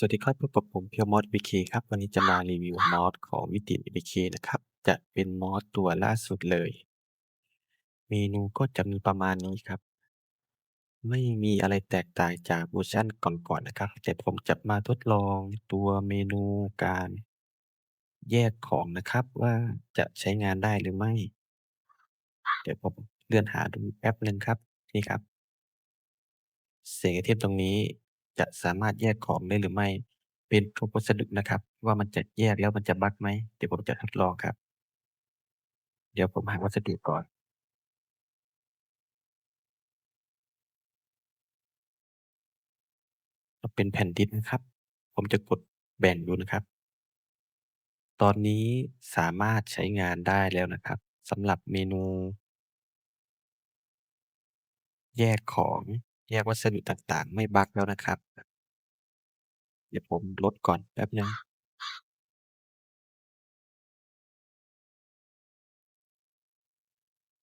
สวัสดีครับพบกับผม Pure Mode APK คครับ วันนี้จะมารีวิวมอดของมิติ APK นะครับ จะเป็นมอดตัวล่าสุดเลย เมนูก็จะมีประมาณนี้ครับ ไม่มีอะไรแตกต่างจากเวอร์ชันก่อนๆนะครับ แต่ผมจะมาทดลองตัวเมนูการแยกของนะครับ ว่าจะใช้งานได้หรือไม่ เดี๋ยวผมเลื่อนหาดูแป๊บหนึ่งครับ นี่ครับ เสียงไอเทมตรงนี้ จะสามารถแยกของได้หรือไม่ เป็นพวกวัสดุนะครับว่า มันจะแยกแล้วมันจะบักไหม?เดี๋ยวผมจะทดลองครับ เดี๋ยวผมหาวัสดุก่อน เป็นแผ่นดินนะครับ ผมจะกดแบ่งดูนะครับ ตอนนี้สามารถใช้งานได้แล้วนะครับสำหรับเมนู แยกของ แยกวัสดุต่างๆ ไม่บักแล้วนะครับ เดี๋ยวผมลดก่อนแป๊บหนึ่ง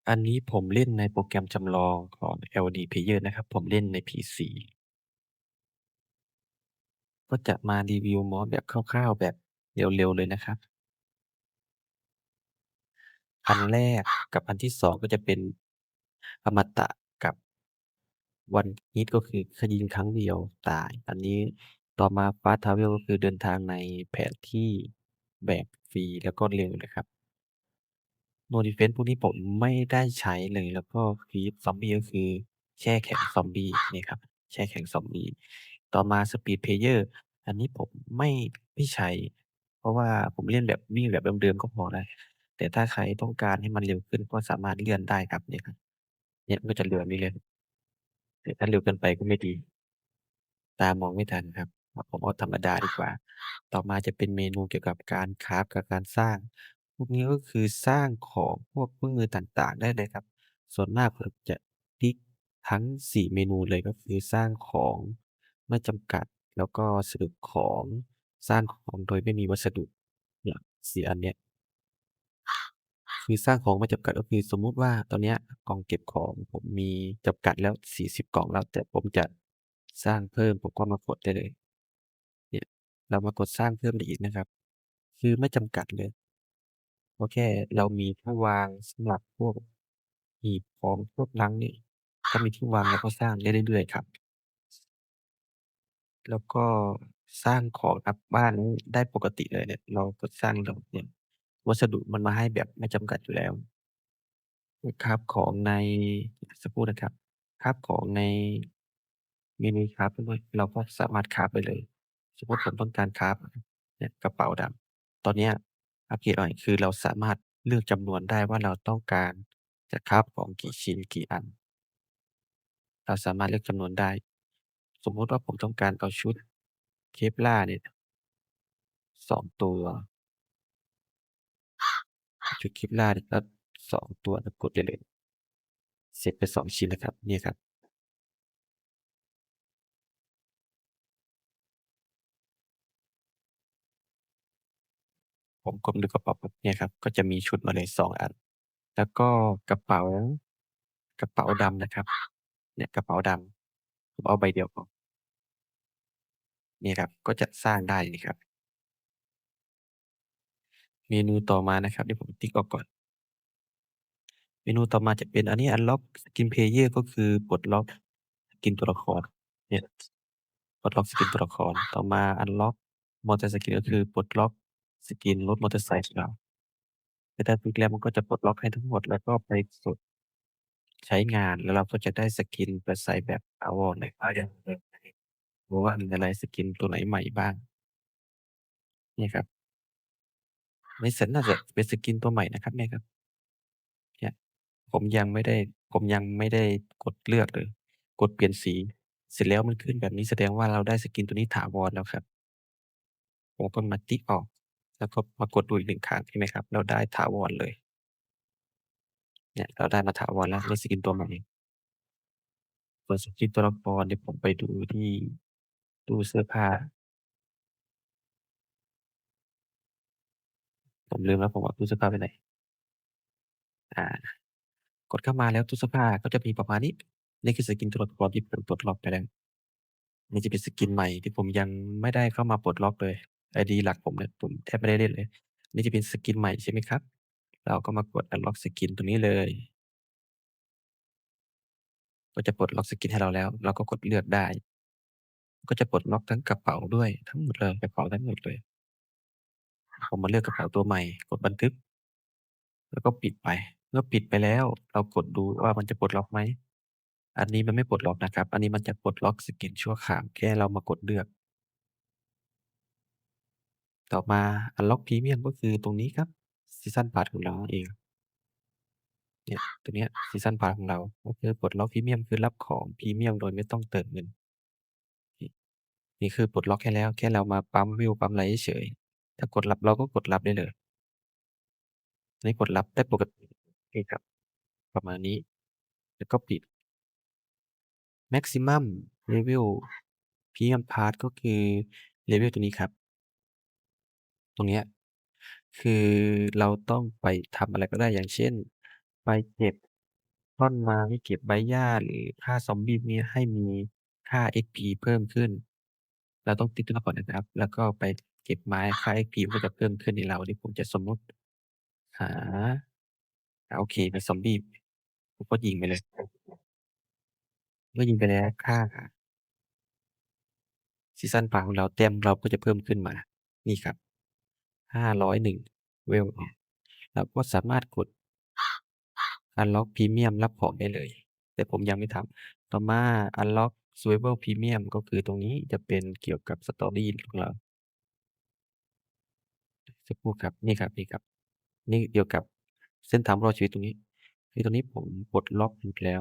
อันนี้ผมเล่นในโปรแกรมจำลองของ LD Player นะครับ ผมเล่นใน PC ก็จะมารีวิวมอดแบบคร่าวๆ แบบเร็วๆ เลยนะครับ อันแรกกับอันที่2ก็จะเป็นอมตะ กับ One Hit ก็คือแค่ยิงครั้งเดียวตาย อันนี้ ต่อมา Fast Travel ก็คือเดินทางในแผนที่แบบฟรี แล้วก็เร็วนะครับ No Defense พวกนี้ผมไม่ได้ใช้เลย แล้วก็ Feed Zombie ก็คือแช่แข็งซอมบี้นี่ครับ แช่แข็งซอมบี้ ต่อมา Speed Player อันนี้ผมไม่ ไม่ใช้ เพราะว่าผมเล่นแบบ วิ่งแบบเดิม ๆ ก็พอแล้ว แต่ถ้าใครต้องการให้มันเร็วขึ้น ก็สามารถเลื่อนได้ครับ เนี่ยครับ เนี่ย มันก็จะเหลือนี่เลย แต่ถ้าเร็วเกินไปก็ไม่ดี ตามองไม่ทันครับ ผมเอาธรรมดาดีกว่า ต่อมาจะเป็นเมนูเกี่ยวกับการคราฟกับการสร้าง พวกนี้ก็คือสร้างของพวกเครื่องมือต่าง ๆ ได้เลยครับ ส่วนมากผมจะติ๊กทั้ง 4 เมนูเลยก็คือสร้างของไม่จำกัด แล้วก็สรุปของ สร้างของโดยไม่มีวัสดุ เนี่ย 4 อันเนี้ย คือสร้างของม่จำกัดก็คือสมมุติว่าตอนนี้กล่องเก็บของผมมีจำกัดแล้ว 40 กล่องแล้ว แต่ผมจะสร้างเพิ่มผมก็มากดได้เลย เนี่ยเรามากดสร้างเพิ่มได้อีกนะครับ คือไม่จำกัดเลยเพราะแค่เรามีที่วางสำหรับพวกหีบของพวกลังนี่ถ้ามีที่วางเราก็สร้างได้เรื่อยๆครับ แล้วก็สร้างของครับบ้านได้ปกติเลยเนี่ย เรากดสร้างแล้วเนี่ย วัสดุมันมาให้แบบไม่จำกัดอยู่แล้ว คราฟของใน สักครู่นะครับ คราฟของใน เมนูคราฟด้วย เราก็สามารถคราฟได้เลย สมมุติผมต้องการคราฟเนี่ยกระเป๋าดำ ตอนเนี้ยอัปเกรดใหม่คือเราสามารถเลือกจำนวนได้ว่าเราต้องการจะคราฟของกี่ชิ้น กี่อัน เราสามารถเลือกจำนวนได้ สมมุติว่าผมต้องการเอาชุด Kevlar เนี่ย 2 ตัว ชุด Kevlar เนี่ยครับ2ตัวแล้วกดได้เลยเสร็จไป2ชิ้นแล้วครับนี่ครับผมกดดูกระเป๋าปุ๊บเนี่ยครับ ก็จะมีชุดมาเลย2อัน แล้วก็กระเป๋ากระเป๋าดำนะครับ เนี่ยกระเป๋าดำผมเอาใบเดียวพอเนี่ครับ ก็จะสร้างได้นี่ครับ เมนูต่อมานะครับ เดี๋ยวผมติ๊กออกก่อน เมนูต่อมาจะเป็นอันนี้ Unlock Skin Player ก็คือปลดล็อกสกินตัวละคร เนี่ย ปลดล็อกสกินตัวละคร ต่อมา Unlock Motor Skin ก็คือปลดล็อกสกินรถมอเตอร์ไซค์ของเราแต่ถ้าติ๊กแล้วมันก็จะปลดล็อกให้ทั้งหมดแล้วก็ไปกดใช้งานแล้วเราก็จะได้สกินไปใส่แบบถาวรเลยว่ามีอะไรสกินตัวไหนใหม่บ้าง นี่ครับ Recent น่าจะเป็นสกินตัวใหม่นะครับเนี่ยครับ เนี่ย ผมยังไม่ได้ ผมยังไม่ได้กดเลือกเลย กดเปลี่ยนสี เสร็จแล้วมันขึ้นแบบนี้ แสดงว่าเราได้สกินตัวนี้ถาวรแล้วครับ ผมก็มาติ๊กออก แล้วก็มากดดูอีก1ครั้ง เห็นไหมครับ เราได้ถาวรเลย เนี่ย เราได้มาถาวรแล้วได้สกินตัวใหม่ ส่วนสกินตัวละครเดี๋ยวผมไปดูที่ตู้เสื้อผ้า ผมลืมแล้ว ผมเอาตู้เสื้อผ้าไว้ไหนอ่ากดเข้ามาแล้วตู้เสื้อผ้าก็จะมีประมาณนี้ นี่คือสกินตัวละครที่ผมปลดล็อกไปแล้วนี่จะเป็นสกินใหม่ที่ผมยังไม่ได้เข้ามาปลดล็อกเลย ID หลักผมเนี่ย ผมแทบไม่ได้เล่นเลย นี่จะเป็นสกินใหม่ ใช่ไหมครับ เราก็มากด unlock สกินตรงนี้เลย ก็จะปลดล็อกสกินให้เราแล้ว เราก็กดเลือกได้ ก็จะปลดล็อกทั้งกระเป๋าด้วย ทั้งหมดเลย กระเป๋าทั้งหมดเลย ผมมาเลือกกระเป๋าตัวใหม่ กดบันทึก แล้วก็ปิดไป เมื่อปิดไปแล้ว เรากดดูว่ามันจะปลดล็อกไหม อันนี้มันไม่ปลดล็อกนะครับ อันนี้มันจะปลดล็อกสกินชั่วคราว แค่เรามากดเลือก ต่อมา unlock premium ก็คือตรงนี้ครับซีซันพาสของเราเอง เนี่ย ตัวเนี้ยซีซันพาสของเรา ก็คือปลดล็อกพรีเมียมคือรับของพรีเมียมโดยไม่ต้องเติมเงิน นี่คือปลดล็อกให้แล้ว แค่เรามาปั๊มวิวปั๊มอะไรเฉย ถ้ากดรับ เราก็กดรับได้เลย อันนี้กดรับได้ปกตินี่ครับ ประมาณนี้ แล้วก็ปิด maximum level premium pass ก็คือ level ตัวนี้ครับ ตรงเนี้ยคือเราต้องไปทำอะไรก็ได้อย่างเช่น ไปเก็บท่อนไม้เก็บใบหญ้าหรือฆ่าซอมบี้นี้ให้มีค่า XP เพิ่มขึ้น เราต้องติดตรงนั้นก่อนนะครับ แล้วก็ไป เก็บไม้ค่า XP มันก็จะเพิ่มขึ้นให้เรานี่ผมจะสมมติ หาอาโอเคมีซอมบี้ผมก็ยิงไปเลย เมื่อยิงไปแล้วค่าซีซันพาของเราแต้มเราก็จะเพิ่มขึ้นมา นี่ครับ501เวลเนี่ยเวลเราก็สามารถกด unlock พรีเมียมรับของได้เลย แต่ผมยังไม่ทำต่อมา unlock survival premium ก็คือตรงนี้จะเป็นเกี่ยวกับ story ของเรา สักครู่ครับ นี่ครับนี่ครับ นี่เกี่ยวกับเส้นทางรอดชีวิตตรงนี้ คือตรงนี้ผมปลดล็อกหมดแล้ว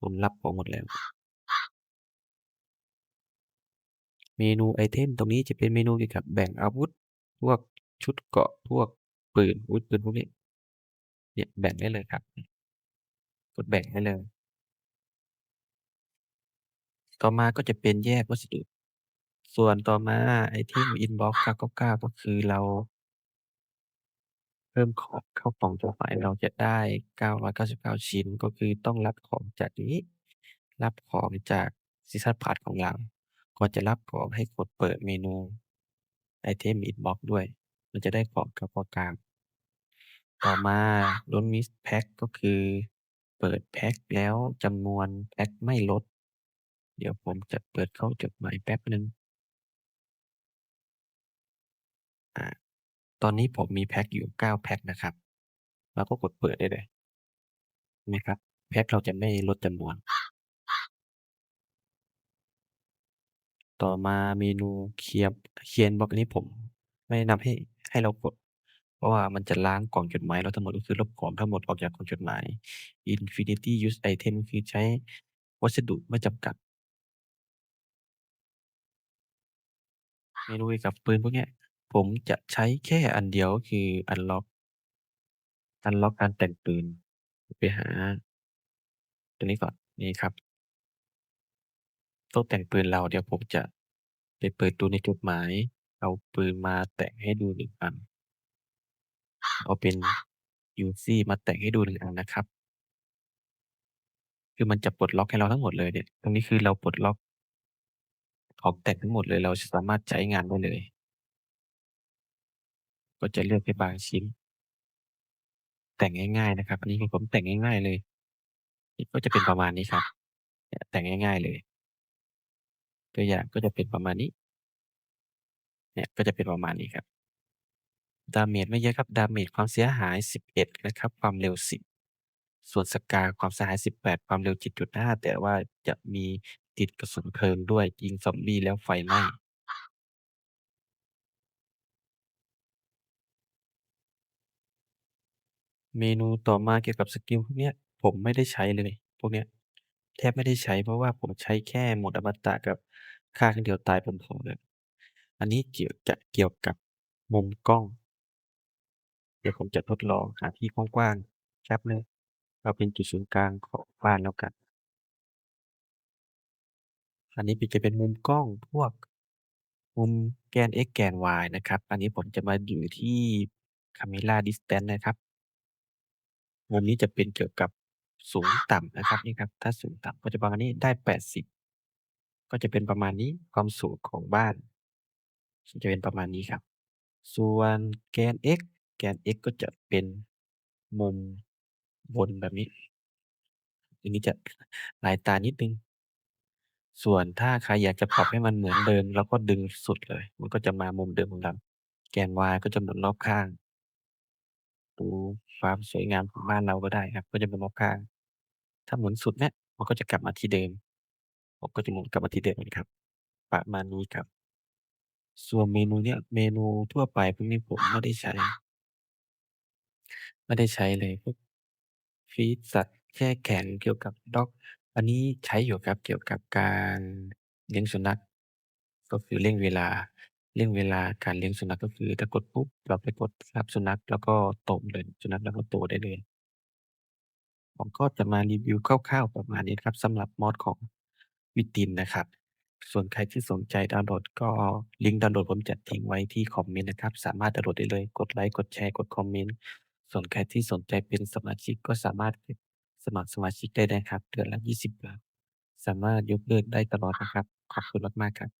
ผมรับของหมดแล้ว เมนูไอเทมตรงนี้จะเป็นเมนูเกี่ยวกับแบ่งอาวุธ พวกชุดเกราะ พวกปืนอาวุธปืนพวกนี้ เนี่ยแบ่งได้เลยครับ กดแบ่งได้เลย ต่อมาก็จะเป็นแยกวัสดุ ส่วนต่อมาไอเทม inbox 999 ก็คือเรา เพิ่มของ เข้ากล่องจดหมาย เราจะได้ 999 ชิ้น ก็คือต้องรับของจากนี้ รับของจากซีซันพาสของเรา ก่อนจะรับของให้กดเปิดเมนูไอเทม inbox ด้วย มันจะได้ของกระเป๋ากลางต่อมา Don't miss pack ก็คือ เปิดแพ็กแล้วจำนวนแพ็กไม่ลด เดี๋ยวผมจะเปิดเข้าจดหมายแป๊บหนึ่ง อ่า ตอนนี้ผมมีแพ็กอยู่ 9 แพ็กนะครับ เราก็กดเปิดได้เลยเห็นไหมครับ แพ็กเราจะไม่ลดจำนวน ต่อมาเมนูเคลียร์เคลียร์ inbox อันนี้ผมไม่แนะนำให้ให้เรากด เพราะว่ามันจะล้างกล่องจดหมายเราทั้งหมดก็คือลบของทั้งหมดออกจากกล่องจดหมาย Infinity use item คือใช้วัสดุไม่จำกัด เมนูเกี่ยวกับปืนพวกเนี้ย ผมจะใช้แค่อันเดียว ก็คือ unlock unlock การแต่งปืน ไปหา ตัวนี้ก่อน นี่ครับโต๊ะแต่งปืนเราเดี๋ยวผมจะไปเปิดดูในจดหมาย เอาปืนมาแต่งให้ดู1อัน เอาเป็น Uzi มาแต่งให้ดู1อันนะครับ คือมันจะปลดล็อกให้เราทั้งหมดเลยเนี่ย ตรงนี้คือเราปลดล็อกของแต่งทั้งหมดเลย เราสามารถใช้งานได้เลย ก็จะเลือกแค่บางชิ้น แต่งง่าย ๆ นะครับ อันนี้ของผมแต่งง่าย ๆ เลย ก็จะเป็นประมาณนี้ครับเนี่ยแต่งง่าย ๆ เลย ตัวอย่างก็จะเป็นประมาณนี้ เนี่ย ก็จะเป็นประมาณนี้ครับ ดาเมจไม่เยอะครับ ดาเมจความเสียหาย 11 นะครับ ความเร็ว 10 ส่วน SCAR ความเสียหาย 18 ความเร็ว 7.5 แต่ว่าจะมีติดกระสุนเพลิงด้วย ยิงซอมบี้แล้วไฟไหม้ เมนูต่อมาเกี่ยวกับสกิลพวกเนี้ย ผมไม่ได้ใช้เลย พวกเนี้ย แทบไม่ได้ใช้ เพราะว่าผมใช้แค่โหมดอมตะกับฆ่าครั้งเดียวตายพอๆเลย อันนี้เกี่ยวจะเกี่ยวกับมุมกล้อง เดี๋ยวผมจะทดลองหาที่กว้างๆแป๊บหนึ่งเอาเป็นจุดศูนย์กลางของบ้านแล้วกัน อันนี้จะเป็นมุมกล้องพวก มุมแกน x แกน y นะครับ อันนี้ผมจะมาอยู่ที่ Camera Distance นะครับ มุมนี้จะเป็นเกี่ยวกับสูงต่ำนะครับ นี่ครับ ถ้าสูงต่ำก็จะประมาณนี้ได้ 80 ก็จะเป็นประมาณนี้ ความสูงของบ้านจะเป็นประมาณนี้ครับ ส่วนแกน x แกน x ก็จะเป็นมุมวนแบบนี้ อันนี้จะหลายตานิดหนึ่ง ส่วนถ้าใครอยากจะปรับให้มันเหมือนเดิม เราก็ดึงสุดเลย มันก็จะมามุมเดิมของเรา แกน y ก็จะหมุนรอบข้าง ดูความสวยงามของบ้านเราก็ได้ครับ ก็จะหมุนรอบข้าง ถ้าหมุนสุดเนี่ย มันก็จะกลับมาที่เดิม ผมก็จะหมุนกลับมาที่เดิมเหมือนครับ ประมาณนี้ครับ ส่วนเมนูเนี้ยเมนูทั่วไปพวกนี้ผมไม่ได้ใช้ ไม่ได้ใช้เลย พวก ฟีดสัตว์ แช่แข็ง เกี่ยวกับด็อก อันนี้ใช้อยู่ครับ เกี่ยวกับการเลี้ยงสุนัข ก็คือเร่งเวลา เร่งเวลาการเลี้ยงสุนัข ก็คือถ้ากดปุ๊บ เราไปกดรับสุนัข แล้วก็ตบเลย สุนัข แล้วก็โตได้เลย ผมก็จะมารีวิวคร่าว ๆ ประมาณนี้ครับ สำหรับมอดของ Within นะครับ ส่วนใครที่สนใจดาวน์โหลด ก็ลิงก์ดาวน์โหลดผมจะทิ้งไว้ที่คอมเมนต์นะครับ สามารถดาวน์โหลดได้เลย กดไลก์กดแชร์ กดคอมเมนต์ ส่วนใครที่สนใจเป็นสมาชิก ก็สามารถ สมัครสมาชิกได้นะครับ เดือนละ 20 บาท สามารถยกเลิกได้ตลอดนะครับ ขอบคุณมาก ๆ ครับ